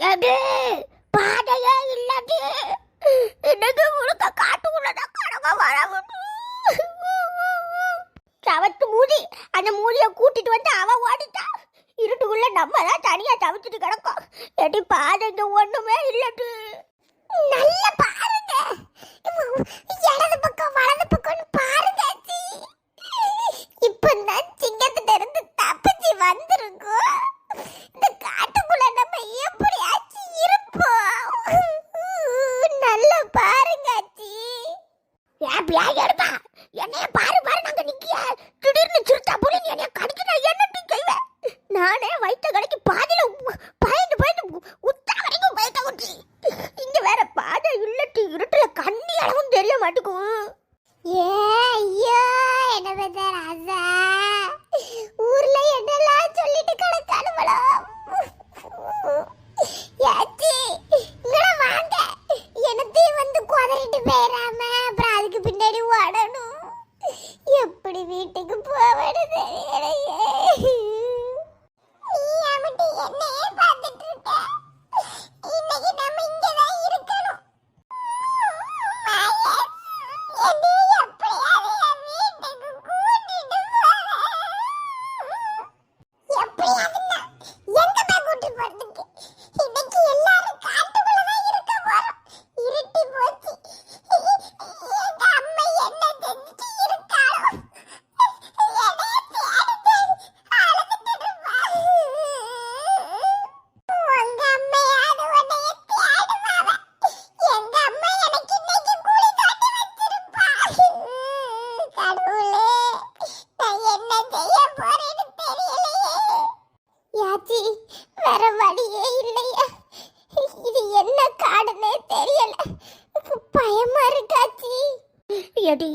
அது பாதையே இல்லாது. இன்னைக்கு முழுக்க காட்டுக்குள்ளதான் கடக வர சவத்து மூடி அந்த மூடியை கூட்டிட்டு வந்து அவ ஓடிட்டா. இருட்டுக்குள்ள நம்ம தான் தனியா தவிச்சிட்டு கிடக்கோம். எடி பாதைங்க ஒண்ணுமே இல்லட்டு நல்ல பாருங்க. இடது பக்கம் வலது பக்கம் பாருங்க ஆச்சி. இப்ப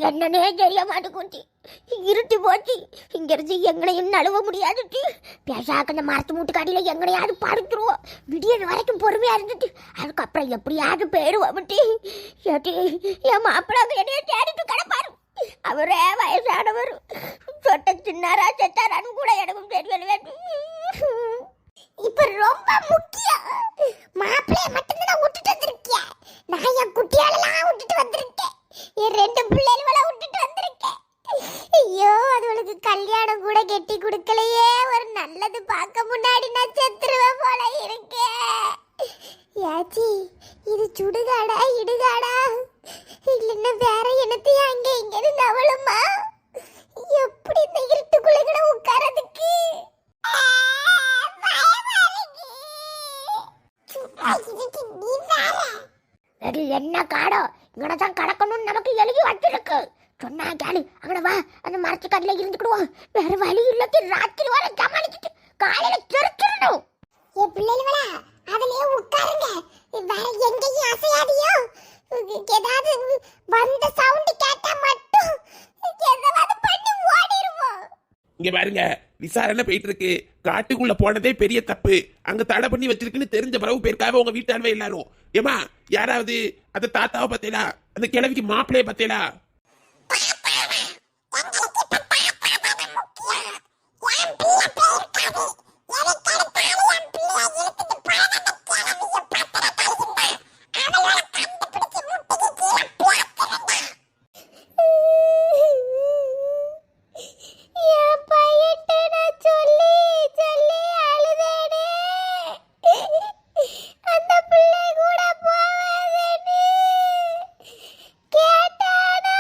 என்னன்னே தெரிய மாட்டேங்குச்சி இருட்டி போச்சு. இங்கிருந்து எங்களையும் எங்கனையும் நழுவ முடியாது. பேசாக்க அந்த மரத்து மூட்டுக்காடியில் கடையில எங்கனையாவது படுத்துருவோம். விடியது வரைக்கும் பொறுமையாக இருந்துட்டு அதுக்கப்புறம் எப்படியாவது போயிடுவோம். ஏட்டி என் மாப்பிள்ளாங்க என்னைய தேடிட்டு கிடப்பாரு. அவரே வயசானவர். சொட்ட சின்னாரா செத்தாரான்னு கூட எனக்கும் தெரியல இப்ப ரொம்ப முக்கியம். மாப்பிளைய மட்டும்தான் விட்டுட்டு வந்திருக்கியா? நான் என் குட்டியாலெல்லாம் விட்டுட்டு வந்திருக்கேன். என் ரெண்டு பிள்ளைகளை விட்டுட்டு வந்திருக்கேன் ஐயோ அதுகளுக்கு கல்யாணம் கூட கெட்டி கொடுக்கலையே ஒரு நல்லது பார்க்க முன்னாடி நான் செத்துருவேன் போல இருக்கேன் யாச்சி இது சுடுகாடா இடுகாடா இல்லைன்னா வேற என்னத்தையும் அங்க இங்க நவளுமா எப்படி இந்த இருட்டுக்குள்ள கூட உட்காரதுக்கு அது என்ன காடோ இங்கன தான் கடக்கணும்னு நமக்கு எழுதி வச்சிருக்கு சொன்னா கேளு அங்கன வா அந்த மரத்து கடையில இருந்துக்கிடுவோம் வேற வழி இல்லக்கு ராத்திரி வர சமாளிச்சுட்டு காலையில திருத்திடணும் ஏ பிள்ளைகளா அதுலயே உட்காருங்க வேற எங்கேயும் அசையாதியோ ஏதாவது வந்த சவுண்ட் கேட்டா மட்டும் ஏதாவது பண்ணி ஓடிடுவோம் இங்க பாருங்க விசாரணை போயிட்டு இருக்கு காட்டுக்குள்ள போனதே பெரிய தப்பு. அங்க தடை பண்ணி வச்சிருக்குன்னு தெரிஞ்ச பிறகு பேருக்காக உங்க வீட்டானவே எல்லாரும். ஏமா யாராவது அந்த தாத்தாவை பத்தேலா அந்த கிழவிக்கு மாப்பிள்ளைய பத்தேலா என் பையன்ட்ட நான் சொல்லி சொல்லி அழுதேனே. அந்த பிள்ளை கூட போவாதேன்னு. கேட்டானா?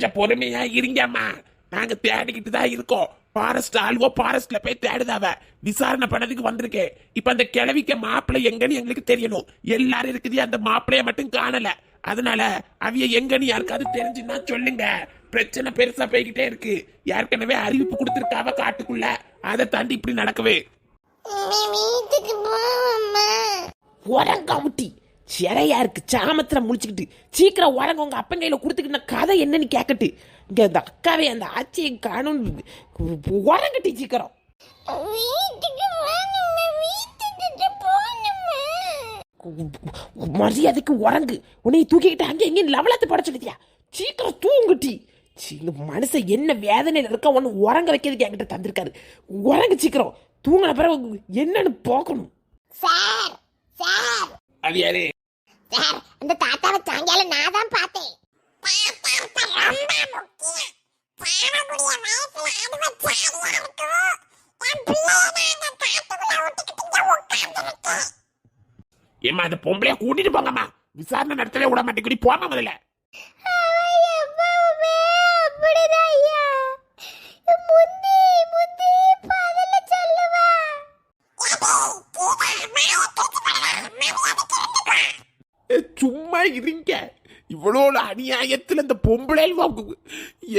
கொஞ்சம் பொறுமையா இருங்கம்மா. நாங்க தேடிக்கிட்டு தான் இருக்கோம். ஃபாரஸ்ட் ஆளுவோ ஃபாரஸ்ட்ல போய் தேடுதாவ. விசாரணை பண்ணதுக்கு வந்திருக்கேன் இப்ப அந்த கிழவிக்க மாப்பிள்ளை எங்கன்னு எங்களுக்கு தெரியணும். எல்லாரும் இருக்குது அந்த மாப்பிள்ளைய மட்டும் காணல. அதனால அவிய எங்கன்னு யாருக்காவது தெரிஞ்சுன்னா சொல்லுங்க. பிரச்சனை பெருசா போய்கிட்டே இருக்கு. ஏற்கனவே அறிவிப்பு கொடுத்திருக்காவ காட்டுக்குள்ள. அதை தாண்டி இப்படி நடக்கவே. வீட்டுக்கு போம்மா. சிறையா இருக்கு. சாமத்துல முடிச்சுக்கிட்டு சீக்கிரம் உரங்க உங்க அப்பன் கையில கொடுத்துக்கிட்ட கதை என்னன்னு கேக்கட்டு. இங்க அந்த அக்காவே அந்த ஆட்சியை காணும் உரங்கட்டி சீக்கிரம். மரியாதைக்கு உறங்கு. உன்னை தூக்கிக்கிட்டு அங்கே எங்கேயும் லவலத்தை படைச்சுக்கிட்டியா? சீக்கிரம் தூங்குட்டி. சீ, இந்த மனுஷன் என்ன வேதனையில இருக்க ஒன்று உறங்க வைக்கிறதுக்கு என்கிட்ட தந்திருக்காரு. உறங்கு சீக்கிரம். தூங்கின பிறகு என்னன்னு பார்க்கணும். Sir sir. அது யாரு? சார் இந்த தாத்தாவை சாயங்காலம் நான் தான் பார்த்தேன். ஏமா அந்த பொம்பளைய கூட்டிட்டு போங்கம்மா. விசாரணை நடத்தவே விட மாட்டேங்குடி போமா முதல்ல. சும்மா இருங்க. இவ்வளோ அநியாயத்தில் இந்த பொம்பளை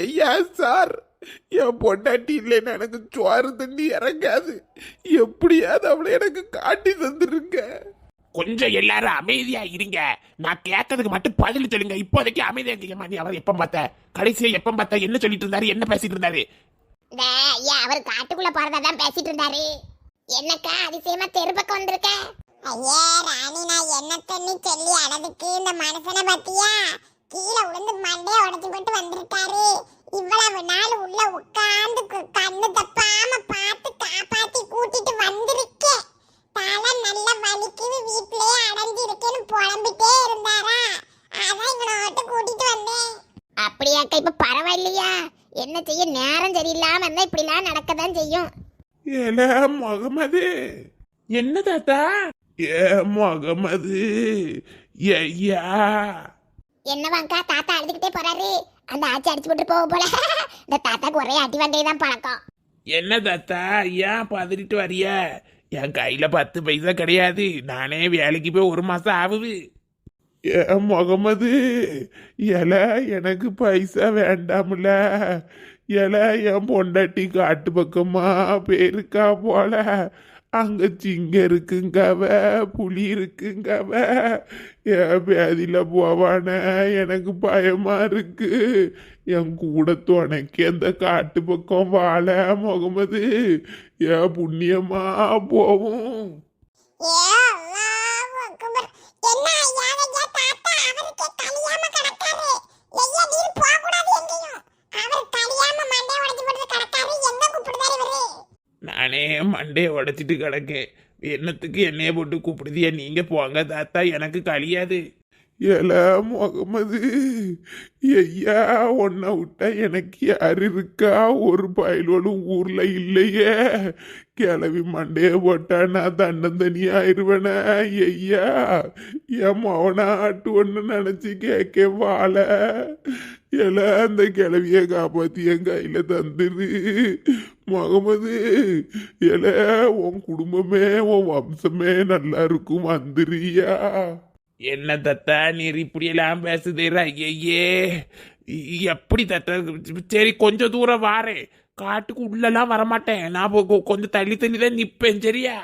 ஐயா சார் என் பொண்டாட்டி இல்லைன்னு எனக்கு சோறு தண்ணி இறங்காது. எப்படியாவது அவளை எனக்கு காட்டி தந்துருங்க. கொஞ்சம் எல்லாரும் அமைதியா இருங்க. நான் கேட்கறதுக்கு மட்டும் பதில் சொல்லுங்க. இப்போதைக்கு அமைதியா இருக்கீங்க நீ அவர் எப்ப பார்த்த கடைசியா எப்ப பார்த்த என்ன சொல்லிட்டு இருந்தாரு? என்ன பேசிட்டு இருந்தாரு? அவர் காட்டுக்குள்ள போறதா தான் பேசிட்டு இருந்தாரு. என்னக்கா அதிசயமா தெரு பக்கம் வந்திருக்க? ஐயா ராணி நான் என்ன தண்ணி சொல்லி அடதுக்கு இந்த மனுஷனை பத்தியா கீழே விழுந்து மண்டைய உடைச்சு போட்டு வந்திருக்காரு. இவ்வளவு நாள் உள்ள உட்கார்ந்து கண்ணு தப்பாம பார்த்து காப்பாத்தி கூட்டிட்டு வந்திருக்கேன். தலை நல்ல வலிக்குது வீட்டிலேயே அடைஞ்சு இருக்கேன்னு புலம்பிட்டே இருந்தாரா? அதான் இவனை மட்டும் கூட்டிட்டு வந்தேன். அப்படியாக்கா இப்ப பரவாயில்லையா? என்ன செய்ய நேரம் சரியில்லாம இருந்தா இப்படிலாம் நடக்கதான் செய்யும். ஏல முகமது. என்ன தாத்தா? ஏ முகமது ஐயா என்னவாங்கா தாத்தா அழுதுகிட்டே போறாரு. அந்த ஆச்சி அடிச்சு போட்டு போக போல. இந்த தாத்தாக்கு ஒரே அடி வந்தே தான் பழக்கம். என்ன தாத்தா ஏன் பதறிட்டு வரிய என் கையில பத்து பைசா கிடையாது. நானே வேலைக்கு போய் ஒரு மாசம் ஆகுது. ஏன் முகமது எல எனக்கு பைசா வேண்டாம்ல. எல என் பொண்டாட்டி காட்டு பக்கமா போயிருக்கா போல. அங்க சிங்க இருக்குங்கவ புலி இருக்குங்கவ என் பேதியில போவான எனக்கு பயமா இருக்கு. என் கூட துணைக்கு அந்த காட்டு பக்கம் வாழ முகமது. என் புண்ணியமா போவும். மண்டையை உடைச்சிட்டு கிடக்கேன். என்னத்துக்கு என்னைய போட்டு கூப்பிடுதியா? நீங்க போங்க தாத்தா எனக்கு கழியாது. ஏல முகமது ஐயா உன்னை விட்டா எனக்கு யார் இருக்கா? ஒரு பயலோடும் ஊரில் இல்லையே. கிளவி மண்டையை போட்டா நான் தன்னந்தனி ஆயிடுவேனே ஐயா. என் மவனா ஆட்டு ஒன்று நினச்சி கேட்க வாழ. எல அந்த கிளவிய காப்பாத்தி என் கையில தந்துரு. முகமது எல உன் குடும்பமே உன் வம்சமே நல்லா இருக்கும் வந்துறியா என்ன தத்தா நீர் இப்படியெல்லாம் பேசுதேர ஐயே எப்படி தத்தா? சரி கொஞ்சம் தூரம் வாரேன் காட்டுக்கு உள்ளெல்லாம் வரமாட்டேன். நான் கொஞ்சம் தள்ளி தள்ளி தான் நிப்பேன் சரியா?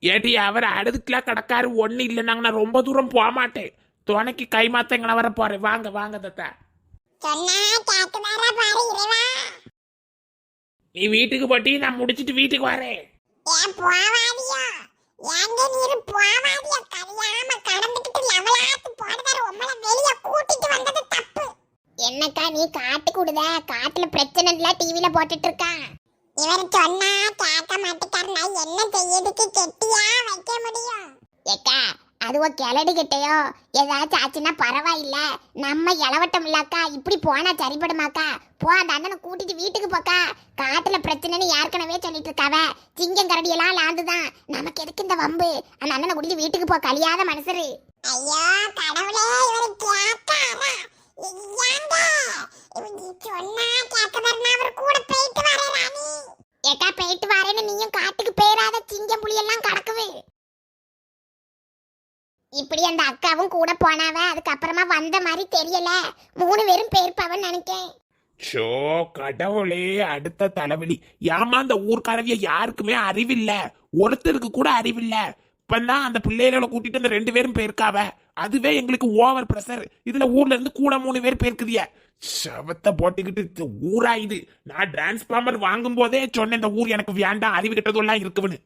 ஏடி அவர் அடுத்துக்குலாம் கிடக்காரு ஒன்றும் இல்லைனாங்க நான் ரொம்ப தூரம் போக மாட்டேன். துணைக்கு கை மாத்தங்களை வர போறேன். வாங்க வாங்க தத்தா. நீ வீட்டுக்கு போட்டி நான் முடிச்சிட்டு வீட்டுக்கு வரேன். என்னக்கா நீ காட்டு கூடுத காட்டுல பிரச்சனை இல்ல டிவில போட்டுட்டு இருக்கா? இவர் சொன்னா கேட்க மாட்டேக்காருனா என்ன செய்யறதுக்கு கெட்டியா வைக்க முடியும்? ஏக்கா அதுவோ கிளடு கிட்டையோ ஏதாச்சும் ஆச்சுன்னா பரவாயில்ல. நம்ம இளவட்டம் இல்லக்கா இப்படி போனா சரிப்படுமாக்கா? போ அந்த அண்ணனை கூட்டிட்டு வீட்டுக்கு போக்கா. காட்டுல பிரச்சனைன்னு ஏற்கனவே சொல்லிட்டு இருக்காவ. சிங்கம் கரடி எல்லாம் லாந்துதான். நமக்கு எதுக்கு இந்த வம்பு? அந்த அண்ணனை கூட்டிட்டு வீட்டுக்கு போ கலியாத மனுஷரு. ஐயோ கடவுளே இவரு கேட்டாரா சொன்னா கேட்கதர்னா அவர் கூட போயிட்டு ஏக்கா வரேன்னு நீயும் காட்டுக்கு பேராத சிங்கம் புளியெல்லாம் கடக்குவே இப்படி அந்த அக்காவும் கூட போனாவ அதுக்கப்புறமா வந்த மாதிரி தெரியல. மூணு பேரும் பேர்ப்பவன் நினைக்கேன். ஷோ கடவுளே அடுத்த தலைவலி. ஏமா அந்த ஊர்க்காரவிய யாருக்குமே அறிவில்ல. ஒருத்தருக்கு கூட அறிவில்ல. இப்பதான் அந்த பிள்ளைகளை கூட்டிட்டு அந்த ரெண்டு பேரும் போயிருக்காவ அதுவே எங்களுக்கு ஓவர் ப்ரெஷர். இதுல ஊர்ல இருந்து கூட மூணு பேர் போயிருக்குதிய சவத்தை போட்டுக்கிட்டு ஊரா இது. நான் டிரான்ஸ்பார்மர் வாங்கும் போதே சொன்னேன் இந்த ஊர் எனக்கு வேண்டாம் அறிவு கிட்டதெல்லாம் இருக்குன்னு.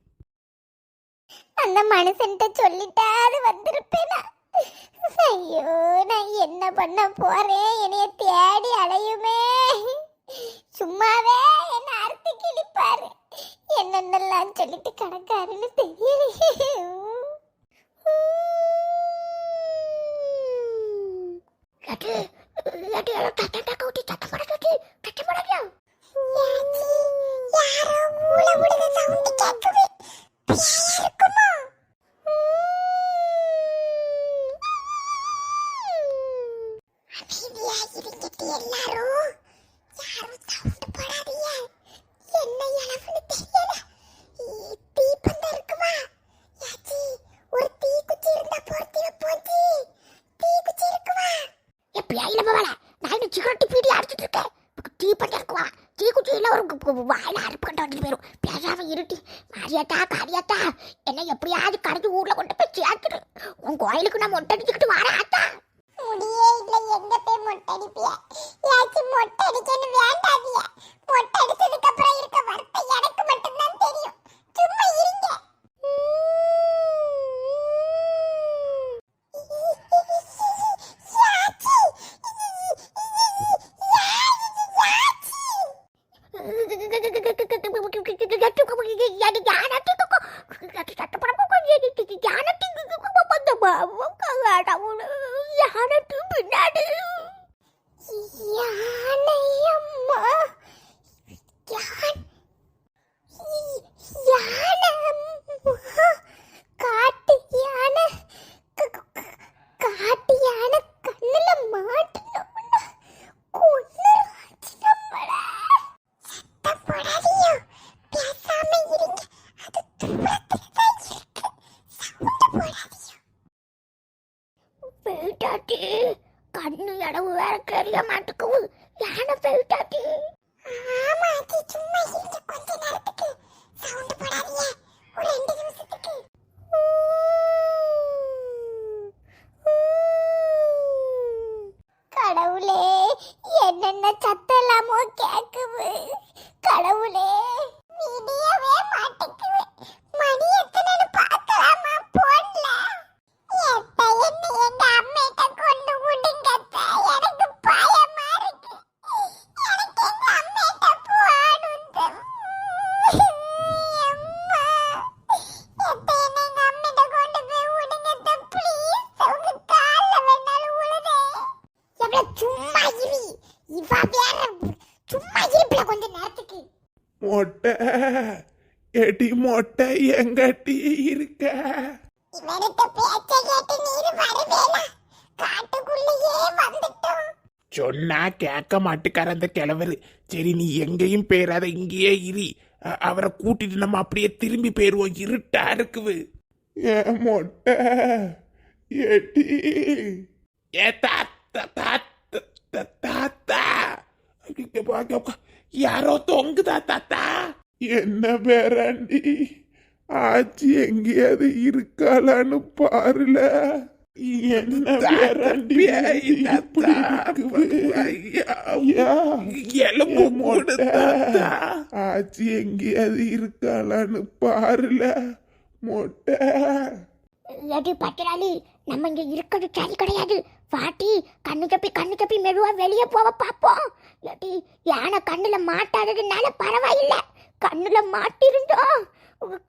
அந்த மனுஷன்ட்ட சொல்லிட்டா அது வந்திருப்பேனா? ஐயோ நான் என்ன பண்ண போறேன்? என்னைய தேடி அலையுமே. சும்மாவே என்ன அறுத்து கிழிப்பாரு. என்னென்னலாம் சொல்லிட்டு கணக்காருன்னு தெரியல கட்டு எல்லாரும் யாரும் சவுண்ட் போடாதீங்க. என்ன இளவுன்னு தெரியல. வாயில் அறுப்பு கண்டு வந்துட்டு போயிடும் பேசாமல் இருட்டி. மாரியாத்தா காரியாத்தா என்ன எப்படியாவது கரைச்சி ஊர்ல கொண்டு போய் சேர்த்துடு உன் கோயிலுக்கு நான் மொட்டை அடிச்சுக்கிட்டு வரேன் ஆத்தா முடியே இல்ல எங்க போய் மொட்டை அடிப்பிய யாச்சும் மொட்டை அடிக்கணும் வேண்டாதிய மொட்டை அடிச்சதுக்கு அப்புறம் இருக்க வார்த்தை எனக்கு மட்டும்தான் தெரியும் சும்மா இருங்க பின்னாடி யானையம்மா யான் யானை காட்டு யானை க- க- காட்டு யானை கண்ணுல மாட்டணும்னா கொன்னுராச்சு நம்மள சத்தம் போடாதீங்க பேசாம இருங்க அது தூரத்துல தான் இருக்கு சவுண்ட் போடாதீங்க போயிட்டாட்டி கண்ணு இடவு வேற தெரிய மாட்டுக்கு. யானை போயிட்டாட்டி ஆமா அது சும்மா இருங்க கொஞ்ச நேரத்துக்கு. சவுண்ட் போடாதீங்க. ஒரு ரெண்டு நிமிஷத்துக்கு. கடவுளே என்னென்ன சத்தலாமோ கேக்குது. கடவுளே விடியவே மாட்டேங்குது. மணி எத்தனைன்னு பார்க்கலாமா? போன்ல. மொட்டை. எடி மொட்டை எங்கட்டி இருக்க? நான் கேட்க மாட்டுக்கார அந்த கிழவரு. சரி நீ எங்கேயும் போயிடாத இங்கேயே இரு. அவரை கூட்டிட்டு நம்ம அப்படியே திரும்பி போயிடுவோம் இருட்டா இருக்குது. ஏ மொட்டை. எட்டி ஏ தாத்தா தாத்தா தாத்தா. உக்கா- யாரோ தொங்குதா தாத்தா? என்ன பேராண்டி? ஆச்சி எங்கேயாவது இருக்காளான்னு பாருல. என்ன எலும்பு மூடு தாத்தா. ஆச்சி எங்கேயாவது இருக்காளான்னு பாருல மொட்டை ஏடி பத்திராளி நம்ம இங்க இருக்கிறது சரி கிடையாது பாட்டி கண்ணு தப்பி கண்ணு தப்பி மெதுவா வெளியே போக பார்ப்போம் ஏடி யானை கண்ணுல மாட்டாததுனால பரவாயில்ல கண்ணுல மாட்டிருந்தோம்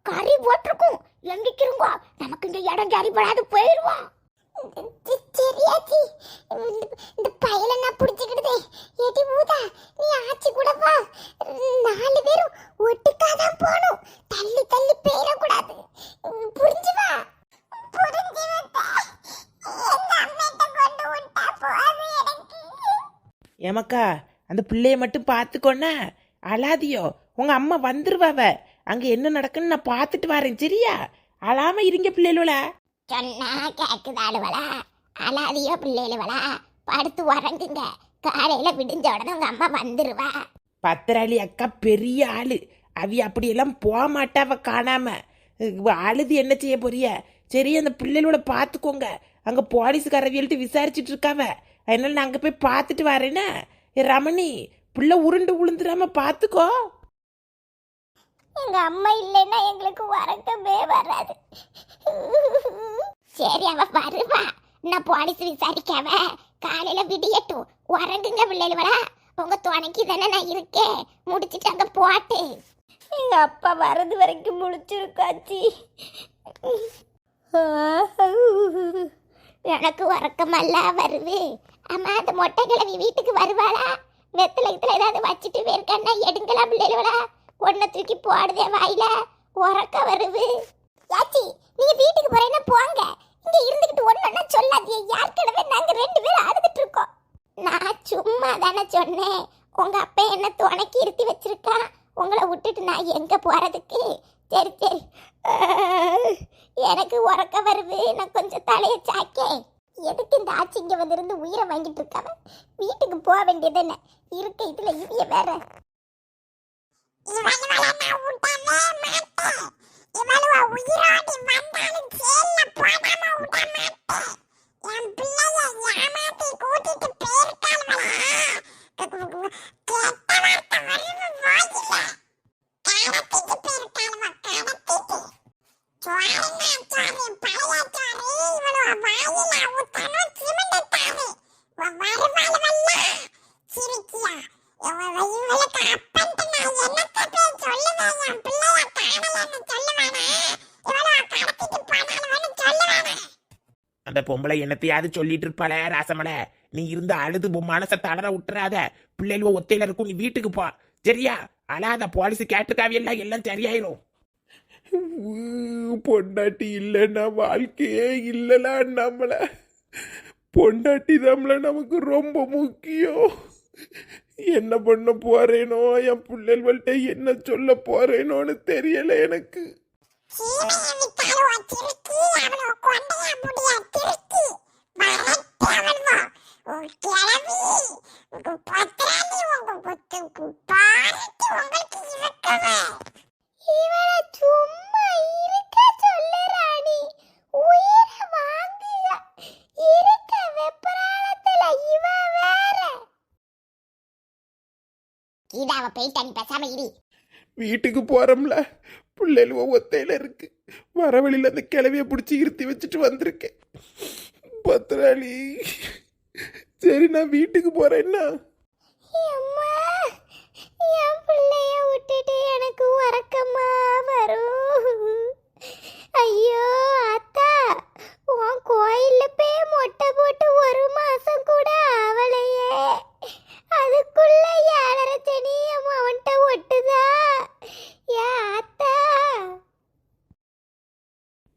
கறி போட்டிருக்கும் எங்கிக்கிறோங்க நமக்கு இந்த இடம் சரிபடாது போயிடுவோம் சரியாச்சி இந்த பயல நான் பிடிச்சிக்கிட்டதே ஏடி ஊதா நீ ஆச்சி கூட வா. நாலு பேரும் ஒட்டுக்காதான் போகணும். தள்ளி தள்ளி போயிடக்கூடாது. புரிஞ்சு வா. புரிஞ்சு ஏமாக்கா அந்த பிள்ளைய மட்டும் பார்த்துக்கோண்ணா. அழாதியோ உங்க அம்மா வந்துருவாவ. அங்க என்ன நடக்குன்னு நான் பார்த்துட்டு வரேன். சரியா? அழாம இருங்க பிள்ளைகளோல சொன்னா கேக்குதாடுவலா அலாதியோ பிள்ளைகளா படுத்து உறங்குங்க. காலையில விடிஞ்ச உடனே உங்க அம்மா வந்துருவா. பத்திராளி அக்கா பெரிய ஆளு. அவி அப்படியெல்லாம் போக மாட்டாவ காணாம. அழுது என்ன செய்ய போறிய? சரி அந்த பிள்ளைகளோட பார்த்துக்கோங்க அங்க போலீஸ்காரவியல்ட்டு விசாரிச்சுட்டு இருக்காவ. அதனால நான் அங்க போய் பார்த்துட்டு வரேன்னா ரமணி புள்ள உருண்டு உளுந்துடாம பார்த்துக்கோ எங்க அம்மா இல்லைன்னா எங்களுக்கு உறக்கமே வராது. சரி அவ வருவா. நான் போலீஸ் விசாரிக்காம? காலையில விடியட்டும். உறங்குங்க பிள்ளைகளா. உங்க துணைக்கு தானே நான் இருக்கேன். முடிச்சுட்டு அங்க போட்டு. எங்க அப்பா வரது வரைக்கும் முடிச்சிருக்காச்சி. எனக்கு உறக்கமெல்லாம் வருது. அம்மா அந்த மொட்டை கிழவி வீட்டுக்கு வருவாளா? வெத்தலை ஏதாவது வச்சுட்டு போயிருக்கான்னா எடுங்கலாம் பிள்ளைகளா? ஒன்ன தூக்கி போடுதே வாயில. உறக்க வருது. யாச்சி நீங்க வீட்டுக்கு போறேன்னா போங்க. இங்க இருந்துகிட்டு ஒண்ணு சொல்லாதீங்க. ஏற்கனவே நாங்க ரெண்டு பேரும் அழுதுட்டு இருக்கோம். நான் சும்மா தானே சொன்னேன். உங்க அப்பா என்ன துணைக்கு இருத்தி வச்சிருக்கான் உங்களை விட்டுட்டு நான் எங்க போறதுக்கு? சரி சரி. எனக்கு உறக்க வருது. நான் கொஞ்சம் தலையை சாக்கேன் எதுக்கு இந்த ஆட்சி இங்கே வந்திருந்து உயிரை வாங்கிட்டு இருக்காவ? வீட்டுக்கு போக வேண்டியது என்ன? இருக்க இதில் இவிய வேற. உயிரோடு வந்தாலும் ஜெயில பொம்பளை என்னத்தையாவது சொல்லிட்டு இருப்பாள ராசமலை. நீ இருந்த அழுது மனசை தளர விட்டுறாத. பிள்ளைகளுவ ஒத்தையில இருக்கும் நீ வீட்டுக்கு போ. சரியா? அழாத போலீஸ் கேட்டுக்காவியெல்லாம் எல்லாம் சரியாயிரும். பொண்டாட்டி இல்லைன்னா வாழ்க்கையே இல்லைனா நம்மள. பொண்டாட்டி நம்மள நமக்கு ரொம்ப முக்கியம். என்ன பண்ண போறேனோ என் பிள்ளைகள்கிட்ட என்ன சொல்ல போறேனோன்னு தெரியல எனக்கு. சீமையை விட்டாலும் வச்சிருக்கு அவளோ கொண்டைய முடிய திருத்தி. வரட்டு அவள்வோ கிளவி உங்க பத்திராளி உங்க புத்துக்கு பாரிட்டு உங்களுக்கு இருக்கவே இவள சும்மா இருக்க சொல்லு ராணி. உயிரை வாங்குக இருக்க வெப்பராளத்துல இவ வேற. கீதாவை போயிட்டு நீ பேசாம இரு. வீட்டுக்கு போறோம்ல. பிள்ளைகள் ஒத்தையில் இருக்கு. வர அந்த கிளவிய பிடிச்சி இருத்தி வச்சுட்டு வந்திருக்கேன். பத்திராளி சரி நான் வீட்டுக்கு போறேன்னா என் பிள்ளைய விட்டுட்டு எனக்கு உறக்கமா வரும். ஐயோ அத்தா உன் கோயில்ல போய் மொட்டை போட்டு ஒரு மாசம் கூட ஆவலையே. அதுக்குள்ள ஏழரை சனி அவன்கிட்ட ஒட்டுதா? ஏ அத்தா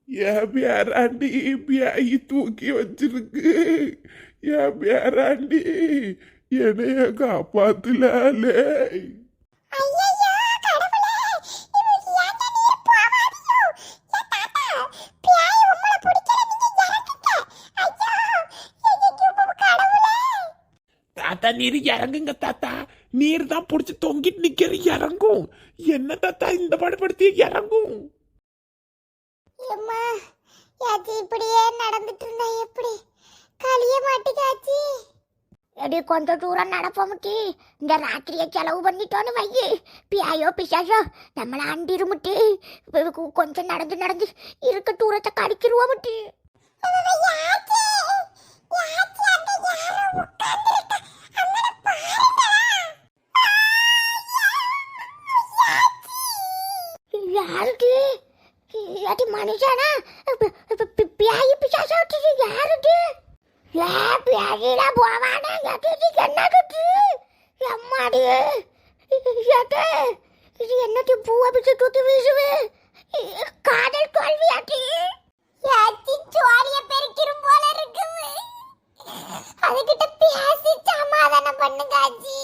என் பேராண்டி பியாயி தூக்கி வச்சிருக்கு என் பேராண்டி என்னைய காப்பாத்துலாலே தாத்தா, நீர் இறங்குங்க தாத்தா நீர் தான் புடிச்சு தொங்கிட்டு நிக்கிற இறங்கும் என்ன தாத்தா இந்த படப்படுத்தி இறங்கும் எம்மா, யாச்சி இப்படியே நடந்துட்டு இருந்தா எப்படி? களிய மாட்டுக்காச்சி எடி கொஞ்சம் தூரம் நடப்போமுட்டி இந்த ராத்திரியை செலவு பண்ணிட்டோன்னு வையி. பியாயோ பிசாசோ நம்மள அண்டிருமுட்டி கொஞ்சம் நடந்து நடந்து இருக்க தூரத்தை கடிச்சிருவோமுட்டி யாருக்கு? அது மனுஷனா பியாயி விட்டுச்சு யாருக்கு ஏ பியாயில போவானா எது என்னது எம்மாடி எது இது என்னது பூவை பிச்சு தூத்து வீசுவே காதல் தோல்வியாட்டி ஏத்தி சோழிய பெருக்கிரும் போல இருக்குது அதுகிட்ட பேசி சமாதானம் பண்ணுங்க அஜி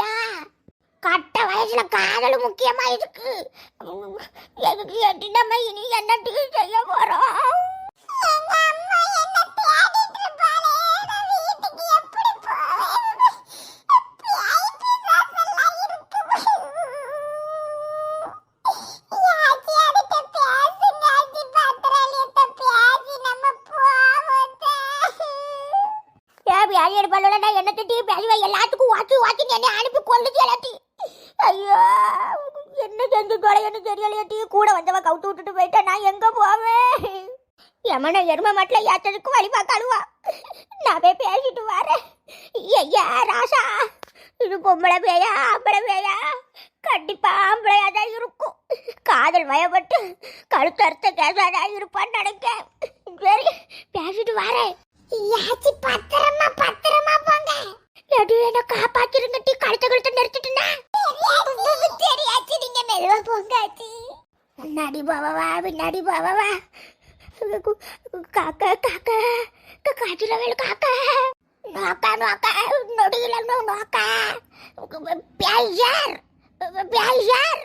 பாத்தியா கட்ட வயசுல காதல் முக்கியமா இருக்கு. நம்ம இனி என்ன செய்ய போறோம்? என்னை அனுப்பி கொள்ளுது எல்லாத்தி ஐயோ என்ன செஞ்சு தொலைன்னு தெரியலையாட்டி கூட வந்தவ கவுத்து விட்டுட்டு போயிட்டா நான் எங்க போவேன்? எமனை எரும மட்டில் ஏற்றதுக்கு வழி பார்க்கலுவா நான் போய் பேசிட்டு வரேன். ஐயா ராசா இது பொம்பளை பேயா ஆம்பளை பேயா? கண்டிப்பா ஆம்பளையா தான் இருக்கும். காதல் வயப்பட்டு கழுத்தறுத்த கேசாதா இருப்பான்னு நினைக்கிறேன் சரி பேசிட்டு வரேன். பத்திரமா பத்திரமா போங்க. எது என்ன காப்பாத்திருங்க டீ கழுத்த கழுத்த நிறுத்திட்டுனா தெரியாச்சு நீங்க மெதுவா போங்க முன்னாடி போவவா பின்னாடி போவவா காக்கா காக்கா காட்டுல காக்கா. நோக்கா நோக்கா நொடியில நோக்கா. பியார் பியார்